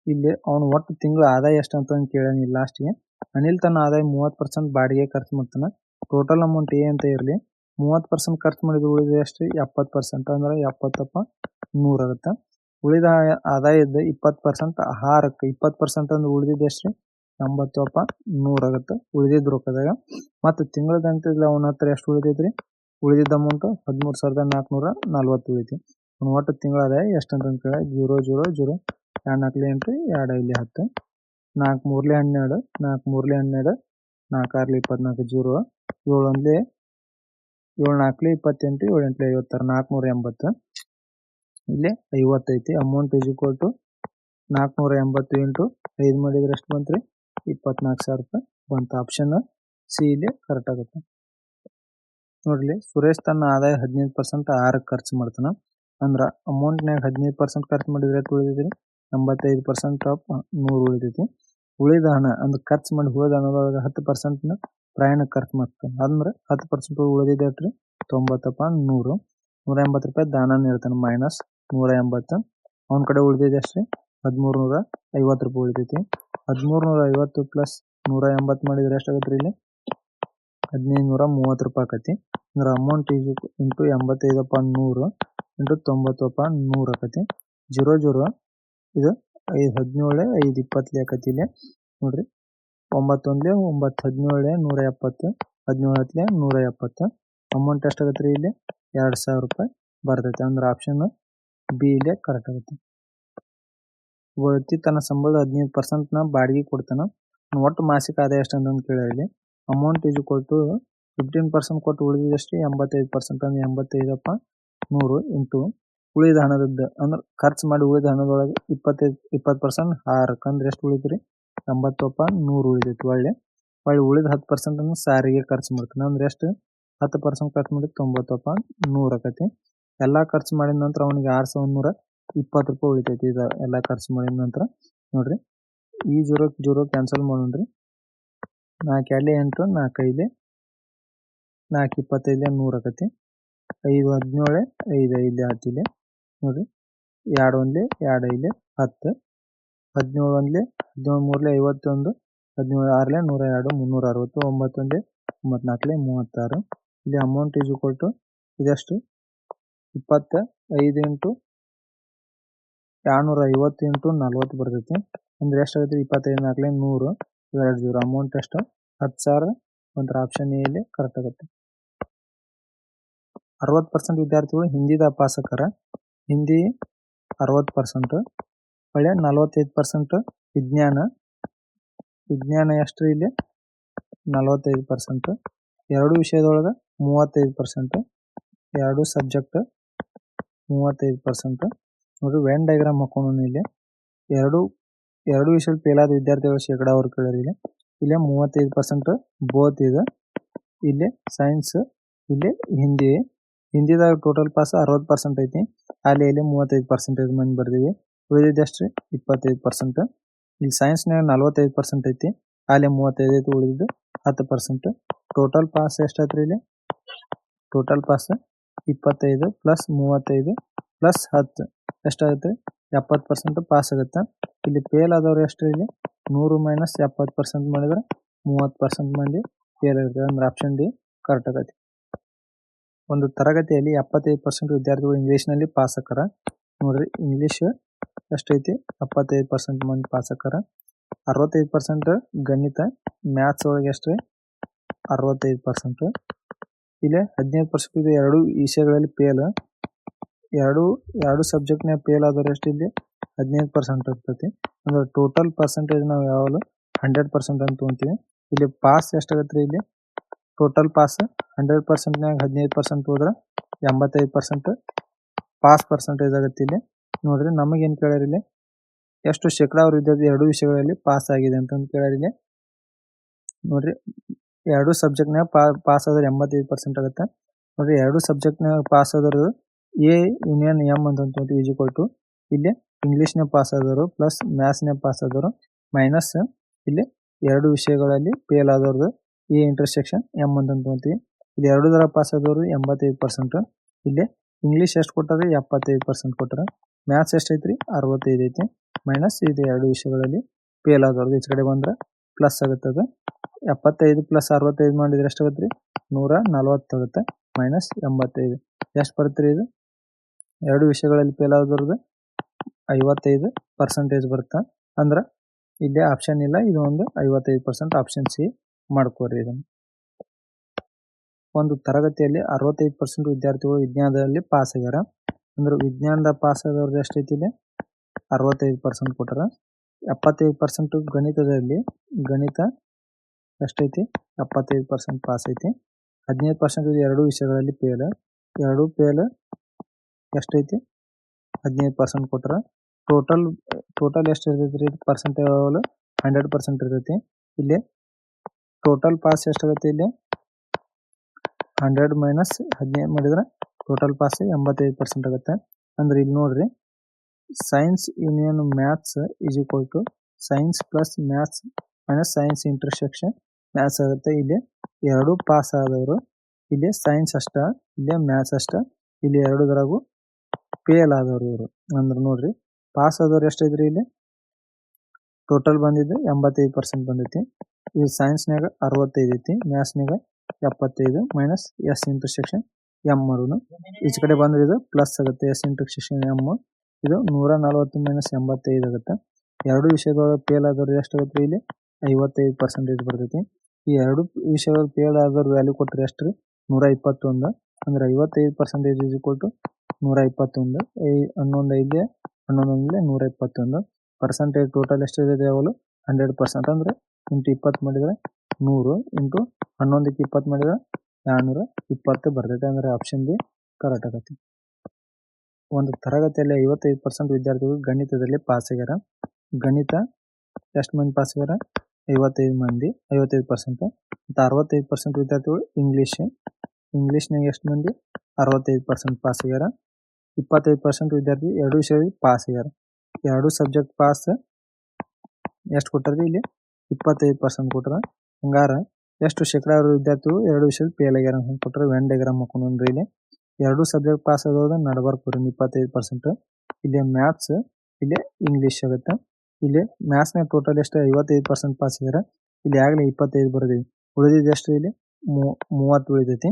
ಇಲ್ಲಿ ಅವನು ಒಟ್ಟು ತಿಂಗಳ ಆದಾಯ ಎಷ್ಟು ಅಂತ ಇಲ್ಲಿ ಲಾಸ್ಟ್ಗೆ ಅನಿಲ್ ತನ್ನ ಆದಾಯ ಮೂವತ್ತು ಪರ್ಸೆಂಟ್ ಬಾಡಿಗೆ ಖರ್ಚು ಮಾಡ್ತಾನೆ. ಟೋಟಲ್ ಅಮೌಂಟ್ ಏ ಅಂತ ಇರಲಿ. ಮೂವತ್ತು ಪರ್ಸೆಂಟ್ ಖರ್ಚು ಮಾಡಿದ್ರೆ ಉಳಿದ ಎಷ್ಟು? ಎಪ್ಪತ್ತು ಪರ್ಸೆಂಟ್ ಅಂದ್ರೆ ಎಪ್ಪತ್ತಪ್ಪ ನೂರು ಆಗುತ್ತೆ. ಉಳಿದ ಆದಾಯದ ಇಪ್ಪತ್ತು ಪರ್ಸೆಂಟ್ ಆಹಾರಕ್ಕೆ ಇಪ್ಪತ್ತು ಪರ್ಸೆಂಟ್ ಅಂದ್ರೆ ಉಳಿದಿದ್ದು ಎಷ್ಟು? ಎಂಬತ್ತಪ್ಪ ನೂರು ಆಗುತ್ತೆ. ಉಳಿದಿದ್ದು ರೊಕ್ಕದಾಗ. ಮತ್ತು ತಿಂಗಳದಂತ ಅವನ ಹತ್ರ ಎಷ್ಟು ಉಳಿದೈತ್ರಿ? ಉಳಿದಿದ್ದ ಅಮೌಂಟ್ ಹದಿಮೂರು ಸಾವಿರದ ನಾಲ್ಕುನೂರ ನಲ್ವತ್ತು ಉಳಿತಿ. ಅವ್ನು ಒಟ್ಟು ತಿಂಗಳ ಆದಾಯ ಎಷ್ಟು ಅಂತ ಕೇಳಿ ಜೀರೋ ಜೀರೋ ಜೀರೋ. ಎರಡು ನಾಲ್ಕಲಿ ಎಂಟು ಎರಡು ಐಲಿ ಹತ್ತು. ನಾಲ್ಕು ಮೂರ್ಲಿ ಹನ್ನೆರಡು, ನಾಲ್ಕು ಮೂರ್ಲಿ ಹನ್ನೆರಡು, ನಾಲ್ಕು ಆರ್ಲಿ ಇಪ್ಪತ್ನಾಲ್ಕು, ಜೀರೋ. ಏಳು ಒಂದ್ಲಿ ಏಳು ನಾಲ್ಕು ಇಪ್ಪತ್ತೆಂಟು ಏಳು ಎಂಟು ಐವತ್ತಾರು, ನಾಲ್ಕುನೂರ ಎಂಬತ್ತು. ಇಲ್ಲಿ ಐವತ್ತೈತಿ. ಅಮೌಂಟ್ ಈಸ್ ಈಕ್ವಲ್ ಟು ನಾಲ್ಕುನೂರ ಎಂಬತ್ತು ಇಂಟು ಐದು ಮಾಡಿದ್ರೆ ಎಷ್ಟು ಬಂತ್ರಿ? ಇಪ್ಪತ್ನಾಲ್ಕು ಸಾವಿರ ರೂಪಾಯಿ ಬಂತು. ಆಪ್ಷನ್ ಸಿ ಇಲ್ಲಿ ಕರೆಕ್ಟ್ ಆಗುತ್ತೆ. ನೋಡ್ರಿ ಸುರೇಶ್ ತನ್ನ ಆದಾಯ ಹದಿನೈದು ಪರ್ಸೆಂಟ್ ಆರಕ್ಕೆ ಖರ್ಚು ಮಾಡ್ತಾನ. ಅಂದ್ರ ಅಮೌಂಟ್ನಾಗ ಹದಿನೈದು ಪರ್ಸೆಂಟ್ ಖರ್ಚು ಮಾಡಿದ್ರೆ ಎಷ್ಟು ಉಳಿದೈತಿ ಎಂಬತ್ತೈದು ಪರ್ಸೆಂಟ್ ಆಫ್ ನೂರು ಉಳಿದೈತಿ ಉಳಿದ ಹಣ, ಅಂದ್ರೆ ಖರ್ಚು ಮಾಡಿ ಉಳಿದ ಹಣದೊಳಗೆ ಹತ್ತು ಪರ್ಸೆಂಟ್ನ ಪ್ರಯಾಣಕ್ಕೆ ಖರ್ಚು ಮಾಡ್ತಾನೆ ಅಂದ್ರೆ ಹತ್ತು ಪರ್ಸೆಂಟ್ ಉಳಿದಿದೆ ರೀ ತೊಂಬತ್ತಪ್ಪ ನೂರು. ನೂರ ಎಂಬತ್ತು ರೂಪಾಯಿ ದಾನ ನೀಡ್ತಾನೆ ಮೈನಸ್ ನೂರ ಎಂಬತ್ತು ಅವನ ಕಡೆ ಉಳಿದಿದೆ ಅಷ್ಟೇ ಹದಿಮೂರು ನೂರ ಐವತ್ತು ರೂಪಾಯಿ ಉಳಿತೈತಿ ಹದಿಮೂರು ನೂರ ಐವತ್ತು ಪ್ಲಸ್ ನೂರ ಎಂಬತ್ತು ಮಾಡಿದ್ರೆ ಎಷ್ಟಾಗತ್ತೆ ರೀ ಇಲ್ಲಿ? ಹದಿನೈದು ನೂರ ಮೂವತ್ತು ರೂಪಾಯಿ ಆಕತಿ. ಅಂದ್ರೆ ಅಮೌಂಟ್ ಈಜು ಇಂಟು ಎಂಬತ್ತೈದಪ್ಪ ನೂರು ಇಂಟು ತೊಂಬತ್ತಪ್ಪ ನೂರು ಆಕತಿ. ಜೀರೋ ಜೀರೋ ಇದು ಐದು, ಹದಿನೇಳು, ಐದು ಇಪ್ಪತ್ತಲೇ ಆಕತಿ ಇಲ್ಲಿ. ನೋಡ್ರಿ. ಒಂಬತ್ತೊಂದ್ಲೆ ಒಂಬತ್ತು ಹದಿನೇಳು ನೂರ ಎಪ್ಪತ್ತು ಹದಿನೇಳು ಹತ್ಲೆ ನೂರ ಎಪ್ಪತ್ತು ಅಮೌಂಟ್ ಎಷ್ಟಾಗತ್ತೆ ರೀ ಇಲ್ಲಿ? ಎರಡು ಸಾವಿರ ರೂಪಾಯಿ ಬರ್ತೈತೆ. ಅಂದ್ರೆ ಆಪ್ಷನ್ ಬಿ ಇಲ್ಲಿ ಕರೆಕ್ಟ್ ಆಗುತ್ತೆ. ವ್ಯಕ್ತಿ ತನ್ನ ಸಂಬಳದ ಹದಿನೈದು ಪರ್ಸೆಂಟ್ನ ಬಾಡಿಗೆ ಕೊಡ್ತಾನ. ಒಟ್ಟು ಮಾಸಿಕ ಆದಾಯ ಎಷ್ಟು ಅಂತ ಕೇಳಿ ಅಮೌಂಟ್ ಇದು ಕೊಟ್ಟು ಫಿಫ್ಟೀನ್ ಪರ್ಸೆಂಟ್ ಕೊಟ್ಟು ಉಳಿದಿದಷ್ಟು ಎಂಬತ್ತೈದು ಪರ್ಸೆಂಟ್ ಅಂದ್ರೆ ಎಂಬತ್ತೈದಪ್ಪ ನೂರು ಇಂಟು ಉಳಿದ ಹಣದ ಅಂದ್ರೆ ಖರ್ಚು ಮಾಡಿ ಉಳಿದ ಹಣದೊಳಗೆ ಇಪ್ಪತ್ತೈದು, ಇಪ್ಪತ್ತು ಪರ್ಸೆಂಟ್ ಹಾರಕ್ಕೆ ಅಂದ್ರೆ ಎಷ್ಟು ಉಳಿದ್ರಿ ರೂಪಾಯಿ ನೂರು ಉಳಿದೈತಿ ಒಳ್ಳೆ. ಒಳ್ಳೆ ಉಳಿದ ಹತ್ತು ಪರ್ಸೆಂಟ್ ಅನ್ನು ಸಾರಿಗೆ ಖರ್ಚು ಮಾಡ್ತಾನೆ. ಅಂದ್ರೆ ಎಷ್ಟು? ಹತ್ತು ಪರ್ಸೆಂಟ್ ಖರ್ಚು ಮಾಡಿ ರೂಪಾಯಿ ನೂರು ಆಕತಿ. ಎಲ್ಲ ಖರ್ಚು ಮಾಡಿದ ನಂತರ ಅವನಿಗೆ ಆರು ಸಾವಿರದ ನೂರ ಇಪ್ಪತ್ತು ರೂಪಾಯಿ ಉಳಿತೈತಿ ಇದು ಎಲ್ಲ ಖರ್ಚು ಮಾಡಿದ ನಂತರ. ನೋಡ್ರಿ. ಈ ಜೀರೋ, ಜೂರೋ ಕ್ಯಾನ್ಸಲ್ ಮಾಡೋಣ್ರಿ. ನಾಲ್ಕು ಎರಡೇ ಎಂಟು, ನಾಲ್ಕು ಐದು, ನಾಲ್ಕು ಇಪ್ಪತ್ತೈದು, ನೂರು ಆಕತಿ. ಐದು ಹದಿನೇಳು, ಐದು ಐದು ಹತ್ತಿಲೆ. ನೋಡ್ರಿ. ಎರಡು ಒಂದ್ಲೆ, ಎರಡು ಐದು ಹತ್ತು. ಹದಿನೇಳು ಒಂದ್ಲೆ ಹದಿನೇಳು ಐವತ್ತೊಂದು, ಹದಿನೇಳು, ಆರ್ಲೆ ನೂರ ಎರಡು ಮುನ್ನೂರ ಅರವತ್ತು, ಒಂಬತ್ತೊಂದೇ ಒಂಬತ್ನಾಲ್ಕಲೆ ಮೂವತ್ತಾರು. ಇಲ್ಲಿ ಅಮೌಂಟ್ ಈಸ್ ಈಕ್ವಲ್ ಟು ಇದಷ್ಟು? ಇಪ್ಪತ್ತ ಐದು ಇಂಟು ಎರಡ್ನೂರ ಐವತ್ತು ಇಂಟು ನಲ್ವತ್ತು ಬರ್ತೈತಿ. ಅಂದ್ರೆ ಎಷ್ಟಾಗುತ್ತೆ? ಇಪ್ಪತ್ತೈದು ನಾಲ್ಕಲೆ ನೂರು, ಎರಡು ಜೀರೋ ಅಮೌಂಟ್ ಎಷ್ಟು? ಹತ್ತು ಸಾವಿರ ಒಂಥರ ಆಪ್ಷನ್ ಎಲ್ಲಿ ಕರೆಕ್ಟ್ ಆಗುತ್ತೆ. ಅರವತ್ತು ಪರ್ಸೆಂಟ್ ವಿದ್ಯಾರ್ಥಿಗಳು ಹಿಂದಿದ ಪಾಸಕರ ಹಿಂದಿ ಅರವತ್ತು ಪರ್ಸೆಂಟ್ ಒಳ್ಳೆ ನಲವತ್ತೈದು ಪರ್ಸೆಂಟ್ ವಿಜ್ಞಾನ ವಿಜ್ಞಾನ ಎಷ್ಟು ಇಲ್ಲಿ? ನಲವತ್ತೈದು ಪರ್ಸೆಂಟ್ ಎರಡು ವಿಷಯದೊಳಗೆ ಮೂವತ್ತೈದು ಪರ್ಸೆಂಟ್ ಎರಡು ಸಬ್ಜೆಕ್ಟ್ ಮೂವತ್ತೈದು ಪರ್ಸೆಂಟ್ ನೋಡ್ರಿ ವೆನ್ ಡಯಾಗ್ರಾಮ್ ಹಾಕೊಂಡು ಇಲ್ಲಿ. ಎರಡು ಎರಡು ವಿಷಯದ ಪೇಲಾದ ಆದ ವಿದ್ಯಾರ್ಥಿಗಳ ಶೇಕಡ ಅವ್ರು ಕೇಳಿರಿ ಇಲ್ಲಿ. ಇಲ್ಲೇ ಮೂವತ್ತೈದು ಪರ್ಸೆಂಟ್ ಬೋತ್ ಇದೆ. ಇಲ್ಲಿ ಸೈನ್ಸ್ ಇಲ್ಲಿ ಹಿಂದಿ. ಹಿಂದಿದಾಗ ಟೋಟಲ್ ಪಾಸ್ ಅರವತ್ತು ಪರ್ಸೆಂಟ್ ಐತಿ. ಅಲ್ಲಿ ಇಲ್ಲಿ ಮೂವತ್ತೈದು ಪರ್ಸೆಂಟೇಜ್ ಮಂದಿ ಬರ್ದೀವಿ. ಉಳಿದಿದ್ದಷ್ಟು ಇಪ್ಪತ್ತೈದು ಪರ್ಸೆಂಟ್ ಇಲ್ಲಿ ಸೈನ್ಸ್ನಾಗ ನಲ್ವತ್ತೈದು ಪರ್ಸೆಂಟ್ ಐತಿ, ಅಲ್ಲಿ ಮೂವತ್ತೈದು ಐತಿ ಉಳಿದಿದ್ದು ಹತ್ತು ಪರ್ಸೆಂಟ್ ಟೋಟಲ್ ಪಾಸ್ ಎಷ್ಟಾಯ್ತು ಇಲ್ಲಿ? ಟೋಟಲ್ ಪಾಸ್ ಇಪ್ಪತ್ತೈದು ಪ್ಲಸ್ ಮೂವತ್ತೈದು ಪ್ಲಸ್ ಹತ್ತು. ಎಷ್ಟಾಗುತ್ತೆ? ಎಪ್ಪತ್ತು ಪರ್ಸೆಂಟ್ ಪಾಸ್ ಆಗುತ್ತೆ. ಇಲ್ಲಿ ಫೇಲ್ ಆದವ್ರು ಎಷ್ಟು ಇಲ್ಲಿ? ನೂರು ಮೈನಸ್ ಎಪ್ಪತ್ತು ಪರ್ಸೆಂಟ್ ಮಾಡಿದ್ರೆ ಮೂವತ್ತು ಪರ್ಸೆಂಟ್ ಮಂದಿ ಫೇಲ್ ಆಗಿರ್ತದೆ ಅಂದ್ರೆ ಆಪ್ಷನ್ ಡಿ ಕರೆಕ್ಟ್ ಆಗತ್ತೆ. ಒಂದು ತರಗತಿಯಲ್ಲಿ ಎಪ್ಪತ್ತೈದು ಪರ್ಸೆಂಟ್ ವಿದ್ಯಾರ್ಥಿಗಳು ಇಂಗ್ಲೀಷ್ನಲ್ಲಿ ಪಾಸ್ ಆಕಾರ ನೋಡ್ರಿ ಇಂಗ್ಲೀಷ್ ಎಷ್ಟೈತಿ ಎಪ್ಪತ್ತೈದು ಪರ್ಸೆಂಟ್ ಮಂದಿ ಪಾಸ್ ಆಕಾರ ಅರವತ್ತೈದು ಪರ್ಸೆಂಟ್ ಗಣಿತ ಮ್ಯಾಥ್ಸ್ ಒಳಗೆ ಎಷ್ಟು ಅರವತ್ತೈದು ಪರ್ಸೆಂಟ್ ಇಲ್ಲೇ ಹದಿನೈದು ಪರ್ಸೆಂಟ್ ಇದು ಎರಡು ವಿಷಯಗಳಲ್ಲಿ ಫೇಲ್ ಎರಡು ಎರಡು ಸಬ್ಜೆಕ್ಟ್ನಾಗ ಫೇಲ್ ಆದರೆ ಎಷ್ಟು ಇಲ್ಲಿ? ಹದಿನೈದು ಪರ್ಸೆಂಟ್ ಇರ್ತೈತಿ. ಅಂದ್ರೆ ಟೋಟಲ್ ಪರ್ಸೆಂಟೇಜ್ ನಾವು ಯಾವಾಗಲೂ ಹಂಡ್ರೆಡ್ ಪರ್ಸೆಂಟ್ ಅಂತ ತೊಗೊಂತೀವಿ. ಇಲ್ಲಿ ಪಾಸ್ ಎಷ್ಟಾಗತ್ತೆ ರೀ ಇಲ್ಲಿ ಟೋಟಲ್ ಪಾಸ್ ಹಂಡ್ರೆಡ್ ಪರ್ಸೆಂಟ್ನಾಗ ಹದಿನೈದು ಪರ್ಸೆಂಟ್ ಹೋದ್ರೆ ಎಂಬತ್ತೈದು ಪರ್ಸೆಂಟ್ ಪಾಸ್ ಪರ್ಸೆಂಟೇಜ್ ಆಗುತ್ತೆ ಇಲ್ಲಿ. ನೋಡ್ರಿ, ನಮಗೆ ಕೇಳ್ಯಾರ ಇಲ್ಲಿ? ಎಷ್ಟು ಶೇಕಡ ಅವ್ರ ವಿದ್ಯಾರ್ಥಿ ಎರಡು ವಿಷಯಗಳಲ್ಲಿ ಪಾಸ್ ಆಗಿದೆ ಅಂತ ಕೇಳ್ಯಾರ ಇಲ್ಲಿ. ನೋಡ್ರಿ, ಎರಡು ಸಬ್ಜೆಕ್ಟ್ ಪಾ ಪಾಸ್ ಆದ್ರೆ ಎಂಬತ್ತೈದು ಪರ್ಸೆಂಟ್ ಆಗುತ್ತೆ. ನೋಡ್ರಿ, ಎರಡು ಸಬ್ಜೆಕ್ಟ್ ನಾಗ ಪಾಸ್ ಆದವರು ಎ ಯೂನಿಯನ್ ಎಂ ಅಂತ ಅಂತೀವಿ ಟು ಇಲ್ಲಿ ಇಂಗ್ಲೀಷ್ನ ಪಾಸ್ ಆದವರು ಪ್ಲಸ್ ಮ್ಯಾಥ್ಸ್ನ ಪಾಸ್ ಆದವರು ಮೈನಸ್ ಇಲ್ಲಿ ಎರಡು ವಿಷಯಗಳಲ್ಲಿ ಫೇಲ್ ಆದವ್ರದ್ದು ಎ ಇಂಟರ್ಸೆಕ್ಷನ್ ಎಂ ಅಂತ ಅಂತೀವಿ ಇಲ್ಲಿ ಎರಡು ದರ ಪಾಸ್ ಆದವರು ಎಂಬತ್ತೈದು ಪರ್ಸೆಂಟ್ ಇಲ್ಲಿ ಇಂಗ್ಲಿಷ್ ಎಷ್ಟು ಕೊಟ್ಟಾರೆ? ಎಪ್ಪತ್ತೈದು ಪರ್ಸೆಂಟ್ ಕೊಟ್ಟಾರೆ. ಮ್ಯಾಥ್ಸ್ ಎಷ್ಟೈತ್ರಿ? ಅರವತ್ತೈದು ಐತಿ. ಮೈನಸ್ ಇದು ಎರಡು ವಿಷಯಗಳಲ್ಲಿ ಫೇಲ್ ಆದವ್ರದ್ದು ಈಚೆ ಕಡೆ ಬಂದ್ರೆ ಪ್ಲಸ್ ಆಗುತ್ತೆ ಅದು ಎಪ್ಪತ್ತೈದು ಪ್ಲಸ್ ಅರವತ್ತೈದು ಮಾಡಿದ್ರೆ ಎಷ್ಟಾಗುತ್ತೆ ರೀ ನೂರ ನಲವತ್ತಾಗುತ್ತೆ ಮೈನಸ್ ಎಂಬತ್ತೈದು. ಎಷ್ಟು ಬರುತ್ತೆ ಇದು? ಎರಡು ವಿಷಯಗಳಲ್ಲಿ ಫೇಲ್ ಆದವ್ರದ್ದು ಐವತ್ತೈದು ಪರ್ಸೆಂಟೇಜ್ ಬರುತ್ತೆ? ಅಂದ್ರೆ ಇಲ್ಲಿ ಆಪ್ಷನ್ ಇಲ್ಲ. ಇದು ಒಂದು ಐವತ್ತೈದು ಪರ್ಸೆಂಟ್ ಆಪ್ಷನ್ ಸಿ ಮಾಡ್ಕೋರಿ ಇದನ್ನು. ಒಂದು ತರಗತಿಯಲ್ಲಿ ಅರವತ್ತೈದು ಪರ್ಸೆಂಟ್ ವಿದ್ಯಾರ್ಥಿಗಳು ವಿಜ್ಞಾನದಲ್ಲಿ ಪಾಸ್ ಆಗ್ಯಾರ. ಅಂದ್ರೆ ವಿಜ್ಞಾನದ ಪಾಸ್ ಆದವ್ರದ್ದು ಐತಿ ಇಲ್ಲಿ ಅರವತ್ತೈದು ಪರ್ಸೆಂಟ್ ಕೊಟ್ಟಾರ. ಎಪ್ಪತ್ತೈದು ಪರ್ಸೆಂಟ್ ಗಣಿತದಲ್ಲಿ, ಗಣಿತ ಎಷ್ಟೈತಿ? ಎಪ್ಪತ್ತೈದು ಪರ್ಸೆಂಟ್ ಪಾಸ್ ಐತಿ. ಹದಿನೈದು ಪರ್ಸೆಂಟ್ ಎರಡು ವಿಷಯಗಳಲ್ಲಿ ಫೇಲ್ ಎರಡು ಫೇಲ್ ಎಷ್ಟೈತಿ? ಹದಿನೈದು ಪರ್ಸೆಂಟ್ ಕೊಟ್ಟಾರ ಟೋಟಲ್ ಟೋಟಲ್ ಎಷ್ಟು ಇರ್ತೈತಿ ರೀ ಪರ್ಸೆಂಟ್ ಹಂಡ್ರೆಡ್ ಪರ್ಸೆಂಟ್ ಇರ್ತೈತಿ. ಇಲ್ಲಿ ಟೋಟಲ್ ಪಾಸ್ ಎಷ್ಟಾಗುತ್ತೆ ಇಲ್ಲಿ? ಹಂಡ್ರೆಡ್ ಮೈನಸ್ ಹದಿನೈದು ಮಾಡಿದ್ರೆ ಟೋಟಲ್ ಪಾಸ್ ಎಂಬತ್ತೈದು ಪರ್ಸೆಂಟ್ ಆಗುತ್ತೆ. ಅಂದ್ರೆ ಇಲ್ಲಿ ನೋಡ್ರಿ science union maths is equal to science plus maths minus science intersection maths ಆಗುತ್ತೆ, ಇಲ್ಲಿ ಎರಡು ಪಾಸ್ ಆದವರು. ಇಲ್ಲಿ ಸೈನ್ಸ್ ಅಷ್ಟ, ಇಲ್ಲಿ ಮ್ಯಾಥ್ಸ್ ಅಷ್ಟ, ಇಲ್ಲಿ ಎರಡುದ್ರಾಗೂ ಫೇಲ್ ಆದವರು ಇವರು. ಅಂದ್ರೆ ನೋಡ್ರಿ ಪಾಸ್ ಆದವ್ರು ಎಷ್ಟಿದ್ರಿ ಇಲ್ಲಿ? ಟೋಟಲ್ ಬಂದಿದ್ದು ಎಂಬತ್ತೈದು ಪರ್ಸೆಂಟ್ ಬಂದೈತಿ. ಇಲ್ಲಿ ಸೈನ್ಸ್ನಾಗ ಅರವತ್ತೈದು ಐತಿ ಮ್ಯಾಥ್ಸ್ನಾಗ ಎಪ್ಪತ್ತೈದು ಮೈನಸ್ ಎಸ್ ಇಂಟರ್ಸೆಕ್ಷನ್ ಎಂ ಮಾಡೋನು ಈಚೆ ಕಡೆ ಬಂದ್ರೆ ಇದು ಪ್ಲಸ್ ಆಗುತ್ತೆ. ಎಸ್ ಇಂಟರ್ಸೆಕ್ಷನ್ ಎಂ ಇದು ನೂರ ನಲವತ್ತು ಮೈನಸ್ ಎಂಬತ್ತೈದು ಆಗುತ್ತೆ. ಎರಡು ವಿಷಯದೊಳಗೆ ಫೇಲ್ ಆದವ್ರು ಎಷ್ಟಾಗುತ್ತೆ ಇಲ್ಲಿ? ಐವತ್ತೈದು ಪರ್ಸೆಂಟೇಜ್ ಬರ್ತೈತಿ. ಈ ಎರಡು ವಿಷಯದೊಳಗೆ ಫೇಲ್ ಆದವ್ರು ವ್ಯಾಲ್ಯೂ ಕೊಟ್ಟರೆ ಎಷ್ಟು ರೀ? ನೂರ ಇಪ್ಪತ್ತೊಂದು ಅಂದ್ರೆ ಐವತ್ತೈದು ಪರ್ಸೆಂಟೇಜ್ ಇಸ್ ಕೊಟ್ಟು ನೂರ ಇಪ್ಪತ್ತೊಂದು ಐ ಹನ್ನೊಂದು ಐದೇ ಹನ್ನೊಂದು ನೂರ ಇಪ್ಪತ್ತೊಂದು ಪರ್ಸೆಂಟೇಜ್ ಟೋಟಲ್ ಎಷ್ಟಿದೆ ಯಾವಾಗಲೂ ಹಂಡ್ರೆಡ್ ಪರ್ಸೆಂಟ್ ಅಂದ್ರೆ ಇಂಟು ಇಪ್ಪತ್ತು ಮಾಡಿದ್ರೆ ನೂರು. ಇಂಟು ಹನ್ನೊಂದಕ್ಕೆ ಇಪ್ಪತ್ತು ಮಾಡಿದ್ರೆ ಎರಡ್ನೂರ ಇಪ್ಪತ್ತು ಬರ್ತೈತೆ ಅಂದ್ರೆ ಆಪ್ಷನ್ ಬಿ ಕರೆಕ್ಟ್ ಆಗತ್ತೆ. ಒಂದು ತರಗತಿಯಲ್ಲಿ ಐವತ್ತೈದು ಪರ್ಸೆಂಟ್ ವಿದ್ಯಾರ್ಥಿಗಳು ಗಣಿತದಲ್ಲಿ ಪಾಸ್ ಆಗ್ಯಾರ. ಗಣಿತ ಎಷ್ಟು ಮಂದಿ ಪಾಸ್ ಆಗ್ಯಾರ? ಐವತ್ತೈದು ಮಂದಿ, ಐವತ್ತೈದು ಪರ್ಸೆಂಟ್ ಮತ್ತು ಅರವತ್ತೈದು ಪರ್ಸೆಂಟ್ ವಿದ್ಯಾರ್ಥಿಗಳು ಇಂಗ್ಲೀಷ್ ಇಂಗ್ಲೀಷ್ನಾಗ ಎಷ್ಟು ಮಂದಿ? ಅರವತ್ತೈದು ಪರ್ಸೆಂಟ್ ಪಾಸ್ ಆಗ್ಯಾರ. ಇಪ್ಪತ್ತೈದು ಪರ್ಸೆಂಟ್ ವಿದ್ಯಾರ್ಥಿ ಎರಡು ವಿಷಯದಲ್ಲಿ ಪಾಸ್ ಆಗ್ಯಾರ. ಎರಡು ಸಬ್ಜೆಕ್ಟ್ ಪಾಸ್ ಎಷ್ಟು ಕೊಟ್ಟಾರ ಇಲ್ಲಿ? ಇಪ್ಪತ್ತೈದು ಪರ್ಸೆಂಟ್ ಕೊಟ್ಟಾರ ಹಂಗಾರ ಎಷ್ಟು ಶೇಕಡಾವಾರು ವಿದ್ಯಾರ್ಥಿಗಳು ಎರಡು ವಿಷಯದ ಫೇಲ್ ಆಗ್ಯಾರ ಅಂತ ಕೊಟ್ರೆ ವೆನ್ ಡೈಗ್ರಾಮ್ ಹಾಕೊಂಡ್ರಿ ಇಲ್ಲಿ. ಎರಡು ಸಬ್ಜೆಕ್ಟ್ ಪಾಸ್ ಆಗೋದು ನಡಬರ್ಕ್ ಬರೀ ಇಪ್ಪತ್ತೈದು ಪರ್ಸೆಂಟ್ ಇಲ್ಲಿ ಮ್ಯಾಥ್ಸ್ ಇಲ್ಲಿ ಇಂಗ್ಲೀಷ್ ಆಗುತ್ತೆ. ಇಲ್ಲಿ ಮ್ಯಾಥ್ಸ್ನ ಟೋಟಲ್ ಎಷ್ಟು ಐವತ್ತೈದು ಪರ್ಸೆಂಟ್ ಪಾಸ್ ಆಗ್ಯಾರ ಇಲ್ಲಿ ಆಗಲೇ ಇಪ್ಪತ್ತೈದು ಬರೆದಿವಿ. ಉಳಿದಿದ್ದು ಎಷ್ಟು ಇಲ್ಲಿ? ಮೂವತ್ತು ಉಳಿದೈತಿ.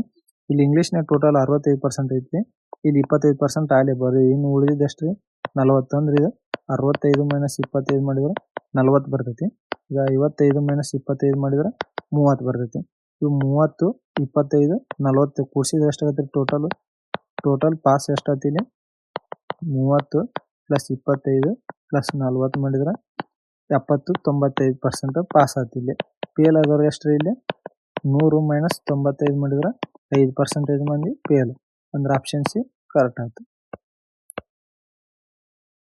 ಇಲ್ಲಿ ಇಂಗ್ಲೀಷ್ನ ಟೋಟಲ್ ಅರವತ್ತೈದು ಪರ್ಸೆಂಟ್ ಐತಿ. ಇಲ್ಲಿ ಇಪ್ಪತ್ತೈದು ಪರ್ಸೆಂಟ್ ಆಗಲೇ ಬರೀ ಇನ್ನು ಉಳಿದಿದ್ದು ಎಷ್ಟು ರೀ? ನಲವತ್ತು ಅಂದ್ರೆ ಇದು ಅರವತ್ತೈದು ಮೈನಸ್ ಇಪ್ಪತ್ತೈದು ಮಾಡಿದ್ರೆ ನಲವತ್ತು ಬರ್ತೈತಿ. ಈಗ ಐವತ್ತೈದು ಮೈನಸ್ ಇಪ್ಪತ್ತೈದು ಮಾಡಿದ್ರೆ ಮೂವತ್ತು ಬರ್ತೈತಿ. ಇವು ಮೂವತ್ತು, ಇಪ್ಪತ್ತೈದು, ನಲವತ್ತು ಕೂಡಿಸಿದ್ರೆ ಎಷ್ಟಾಗತ್ತೆ ಟೋಟಲ್ ಟೋಟಲ್ ಪಾಸ್ ಎಷ್ಟಾಗತ್ತೆ ಇಲ್ಲಿ ಮೂವತ್ತು ಪ್ಲಸ್ ಇಪ್ಪತ್ತೈದು ಪ್ಲಸ್ ನಲ್ವತ್ತು ಮಾಡಿದ್ರೆ ಎಪ್ಪತ್ತು, ತೊಂಬತ್ತೈದು ಪರ್ಸೆಂಟ್ ಪಾಸ್ ಆಯ್ತು ಇಲ್ಲಿ ಫೇಲ್ ಆದವ್ರು ಎಷ್ಟು ಇಲ್ಲಿ? ನೂರು ಮೈನಸ್ ತೊಂಬತ್ತೈದು ಮಾಡಿದ್ರೆ ಐದು ಪರ್ಸೆಂಟೇಜ್ ಮಂದಿ ಫೇಲ್ ಅಂದ್ರೆ ಆಪ್ಷನ್ ಸಿ ಕರೆಕ್ಟ್ ಆಯ್ತು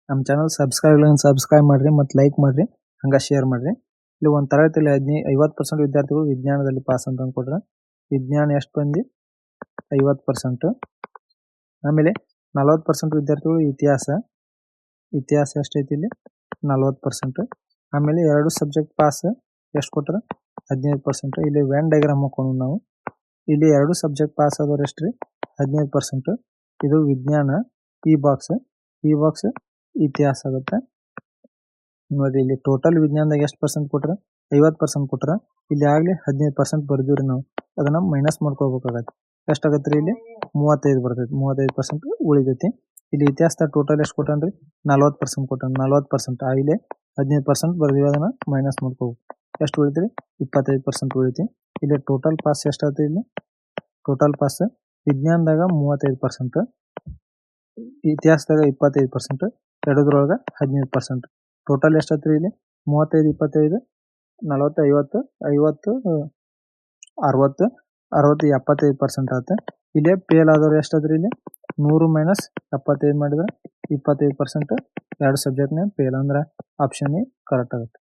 ನಮ್ಮ ಚಾನಲ್ ಸಬ್ಸ್ಕ್ರೈಬ್ ಸಬ್ಸ್ಕ್ರೈಬ್ ಮಾಡ್ರಿ ಮತ್ತು ಲೈಕ್ ಮಾಡ್ರಿ, ಹಂಗೆ ಶೇರ್ ಮಾಡ್ರಿ. ಇಲ್ಲಿ ಒಂದು ತರಗತಿಯಲ್ಲಿ ಹದಿನೈ, ಐವತ್ತು ಪರ್ಸೆಂಟ್ ವಿದ್ಯಾರ್ಥಿಗಳು ವಿಜ್ಞಾನದಲ್ಲಿ ಪಾಸ್ ಅಂತ ಅಂದ್ಕೊಟ್ರೆ ವಿಜ್ಞಾನ ಎಷ್ಟು ಬಂದಿ ಐವತ್ತು ಪರ್ಸೆಂಟ್ ಆಮೇಲೆ ನಲವತ್ತು ಪರ್ಸೆಂಟ್ ವಿದ್ಯಾರ್ಥಿಗಳು ಇತಿಹಾಸ. ಇತಿಹಾಸ ಎಷ್ಟೈತಿ ಇಲ್ಲಿ? ನಲವತ್ತು ಪರ್ಸೆಂಟ್ ಆಮೇಲೆ ಎರಡು ಸಬ್ಜೆಕ್ಟ್ ಪಾಸ್ ಎಷ್ಟು ಕೊಟ್ರೆ? ಹದಿನೈದು ಪರ್ಸೆಂಟ್ ಇಲ್ಲಿ ವ್ಯಾನ್ ಡೈಗ್ರಾಮ್ ಹಾಕೊಂಡು ನಾವು. ಇಲ್ಲಿ ಎರಡು ಸಬ್ಜೆಕ್ಟ್ ಪಾಸ್ ಆದವ್ರು ಎಷ್ಟು ರೀ ಹದಿನೈದು ಪರ್ಸೆಂಟ್ ಇದು ವಿಜ್ಞಾನ, ಈ ಬಾಕ್ಸ್ ಈ ಬಾಕ್ಸ್ ಇತಿಹಾಸ ಆಗುತ್ತೆ. ನೋಡಿ ಇಲ್ಲಿ ಟೋಟಲ್ ವಿಜ್ಞಾನದಾಗ ಎಷ್ಟು ಪರ್ಸೆಂಟ್ ಕೊಟ್ರೆ? ಐವತ್ತು ಪರ್ಸೆಂಟ್ ಕೊಟ್ರೆ? ಇಲ್ಲಿ ಆಗಲಿ ಹದಿನೈದು ಪರ್ಸೆಂಟ್ ಬರ್ದಿವ್ರಿ ನಾವು. ಅದನ್ನ ಮೈನಸ್ ಮಾಡ್ಕೋಬೇಕಾಗತ್ತೆ ಎಷ್ಟಾಗತ್ತೆ ರೀ ಇಲ್ಲಿ? ಮೂವತ್ತೈದು ಬರ್ತೈತಿ. ಮೂವತ್ತೈದು ಪರ್ಸೆಂಟ್ ಉಳಿದೈತಿ. ಇಲ್ಲಿ ಇತಿಹಾಸದಾಗ ಟೋಟಲ್ ಎಷ್ಟು ಕೊಟ್ಟನ್ರಿ ನಲ್ವತ್ತು ಪರ್ಸೆಂಟ್ ಕೊಟ್ಟಾನ ನಲ್ವತ್ತು ಪರ್ಸೆಂಟ್ ಆಗಲಿ ಹದಿನೈದು ಪರ್ಸೆಂಟ್ ಬರ್ದಿವಿ. ಅದನ್ನ ಮೈನಸ್ ಮಾಡ್ಕೋಬೇಕು ಎಷ್ಟು ಉಳಿತ್ರಿ? ಇಪ್ಪತ್ತೈದು ಪರ್ಸೆಂಟ್ ಉಳಿತಿ. ಇಲ್ಲಿ ಟೋಟಲ್ ಪಾಸ್ ಎಷ್ಟಾಗ್ತದೆ ಇಲ್ಲಿ? ಟೋಟಲ್ ಪಾಸ್ ವಿಜ್ಞಾನದಾಗ ಮೂವತ್ತೈದು ಪರ್ಸೆಂಟ್ ಇತಿಹಾಸದಾಗ ಇಪ್ಪತ್ತೈದು ಪರ್ಸೆಂಟ್ ಎರಡದ್ರೊಳಗೆ ಹದಿನೈದು ಪರ್ಸೆಂಟ್ ಟೋಟಲ್ ಎಷ್ಟಾತ್ರಿ ಇಲ್ಲಿ? ಮೂವತ್ತೈದು, ಇಪ್ಪತ್ತೈದು, ನಲವತ್ತು, ಐವತ್ತು ಐವತ್ತು, ಅರವತ್ತು ಅರವತ್ತು, ಎಪ್ಪತ್ತೈದು ಪರ್ಸೆಂಟ್ ಆತ ಇಲ್ಲೇ ಫೇಲ್ ಆದವ್ರು ಎಷ್ಟಾದ್ರಿ ಇಲ್ಲಿ? ನೂರು ಮೈನಸ್ ಎಪ್ಪತ್ತೈದು ಮಾಡಿದ್ರೆ ಇಪ್ಪತ್ತೈದು ಪರ್ಸೆಂಟ್ ಎರಡು ಸಬ್ಜೆಕ್ಟ್ನೇ ಫೇಲ್ ಅಂದ್ರೆ ಆಪ್ಷನ್ ಕರೆಕ್ಟ್ ಆಗುತ್ತೆ.